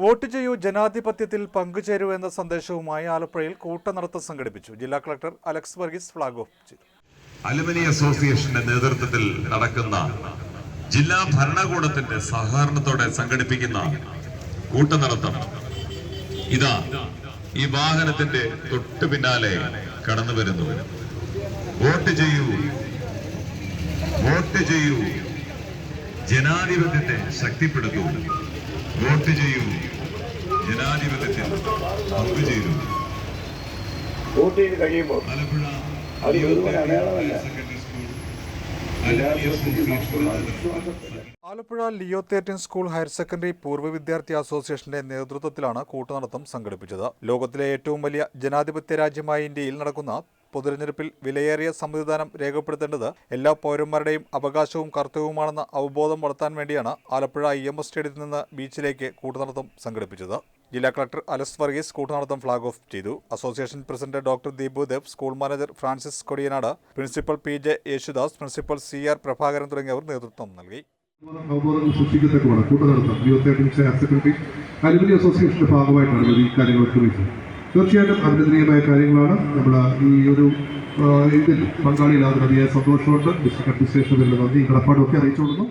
Vote ചെയ്യൂ ജനാധിപത്യത്തിൽ പങ്കുചേരൂ എന്ന സന്ദേശവുമായി ആലപ്പുഴയിൽ കൂട്ടനടത്തം സംഘടിപ്പിച്ചു. ജില്ലാ collector Alex Varghese flag off ചെയ്തു. അലുമിനി അസോസിയേഷന്റെ നേതൃത്വത്തിൽ നടക്കുന്ന ജില്ലാ ഭരണകൂടത്തിന്റെ സഹകരണത്തോടെ സംഘടിപ്പിക്കുന്ന കൂട്ടനടത്തം. ഇതാ ഈ വാഹനത്തിന്റെ തൊട്ടു പിന്നാലെ കടന്നു വരുന്നു. വോട്ട് ചെയ്യൂ. വോട്ട് ചെയ്യൂ. ജനാധിപത്യത്തെ ശക്തിപ്പെടുത്തൂ. വോട്ട് ചെയ്യൂ. ജനാധിപത്യത്തിൽ പങ്കുചേരൂ വോട്ട് ചെയ്ത് കഴിയുമ്പോൾ ആലപ്പുഴ അത് അടയാളമല്ല. Alappuzha Leo തേറ്റിൻ school higher secondary പൂർവ വിദ്യാർത്ഥി അസോസിയേഷന്റെ നേതൃത്വത്തിലാണ് കൂട്ടുനടത്തം സംഘടിപ്പിച്ചത്. ലോകത്തിലെ ഏറ്റവും വലിയ ജനാധിപത്യ രാജ്യമായ ഇന്ത്യയിൽ നടക്കുന്ന പൊതുതെരഞ്ഞെടുപ്പിൽ വിലയേറിയ സമ്മതിദാനം രേഖപ്പെടുത്തേണ്ടത് എല്ലാ പൗരന്മാരുടെയും അവകാശവും കർത്തവ്യവുമാണെന്ന അവബോധം വളർത്താൻ വേണ്ടിയാണ് ആലപ്പുഴ ഇ എം എസ് സ്റ്റേഡിയത്തിൽ നിന്ന് ബീച്ചിലേക്ക് കൂട്ടുനടത്തം സംഘടിപ്പിച്ചത്. ജില്ലാ കളക്ടർ അലസ് വർഗീസ് കൂട്ടുനടത്തം ഫ്ളാഗ് ഓഫ് ചെയ്തു. Association president doctor Deepu Dev school manager Francis Kodiyanad principal P J Yesudas principal C R Prabhakaran തുടങ്ങിയവർ നേതൃത്വം നൽകി. അവബോധങ്ങൾ സൃഷ്ടിക്കത്തക്കമാണ് കൂട്ടുനടത്തം ഹയർ സെക്കൻഡറി അലുമിനി അസോസിയേഷന്റെ ഭാഗമായിട്ടാണ് ഈ കാര്യങ്ങൾ ശ്രമിച്ചത് തീർച്ചയായിട്ടും അഭിനന്ദനീയമായ കാര്യങ്ങളാണ്. നമ്മൾ ഈ ഒരു ഇതിൽ പങ്കാളിയില്ലാതെ അതിയായ സന്തോഷമുണ്ട്. ഡിസ്ട്രിക്ട് അഡ്മിനിസ്ട്രേഷനിൽ നന്ദി കടപ്പാടും ഒക്കെ അറിയിച്ചുകൊള്ളുന്നു.